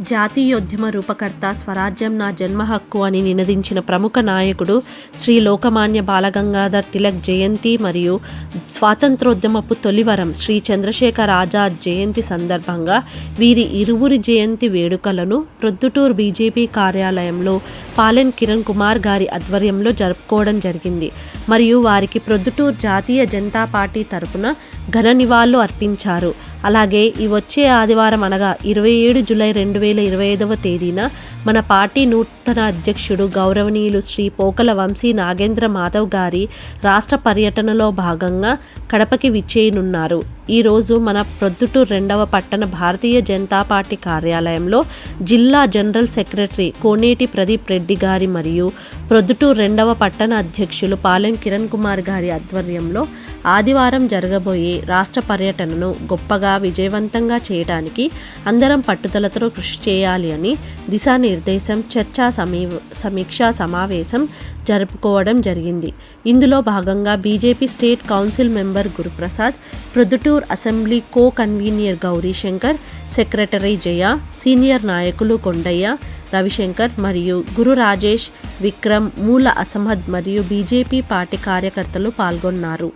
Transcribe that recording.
జాతీయోద్యమ రూపకర్త స్వరాజ్యం నా జన్మ హక్కు అని నినదించిన ప్రముఖ నాయకుడు శ్రీ లోకమాన్య బాలగంగాధర్ తిలక్ జయంతి మరియు స్వాతంత్రోద్యమపు తొలివరం శ్రీ చంద్రశేఖర్ ఆజాద్ జయంతి సందర్భంగా వీరి ఇరువురి జయంతి వేడుకలను ప్రొద్దుటూరు బీజేపీ కార్యాలయంలో పాలెన్ కిరణ్ కుమార్ గారి ఆధ్వర్యంలో జరుపుకోవడం జరిగింది. మరియు వారికి ప్రొద్దుటూరు జాతీయ జనతా పార్టీ తరపున ఘన నివాళులు అర్పించారు. అలాగే ఈ వచ్చే ఆదివారం అనగా ఇరవై ఏడు జూలై రెండు వేల ఇరవై ఐదవ తేదీన మన పార్టీ నూతన అధ్యక్షుడు గౌరవనీయులు శ్రీ పోకల వంశీ నాగేంద్ర మాధవ్ గారి రాష్ట్ర పర్యటనలో భాగంగా కడపకి విచ్చేయనున్నారు. ఈరోజు మన ప్రొద్దుటూరు రెండవ పట్టణ భారతీయ జనతా పార్టీ కార్యాలయంలో జిల్లా జనరల్ సెక్రటరీ కోనేటి ప్రదీప్ రెడ్డి గారి మరియు ప్రొద్దుటూరు రెండవ పట్టణ అధ్యక్షులు పాలెం కిరణ్ కుమార్ గారి ఆధ్వర్యంలో ఆదివారం జరగబోయే రాష్ట్ర పర్యటనను గొప్పగా విజయవంతంగా చేయడానికి అందరం పట్టుదలతో కృషి చేయాలి అని నిర్దేశం చర్చా సమీ సమీక్షా సమావేశం జరుపుకోవడం జరిగింది. ఇందులో భాగంగా BJP state council member Guruprasad Proddatur assembly co convener Gaurishankar secretary Jaya senior నాయకులు కొండయ్య రవిశంకర్ మరియు గురు రాజేష్ విక్రమ్ మూల అసమద్ మరియు బీజేపీ పార్టీ కార్యకర్తలు పాల్గొన్నారు.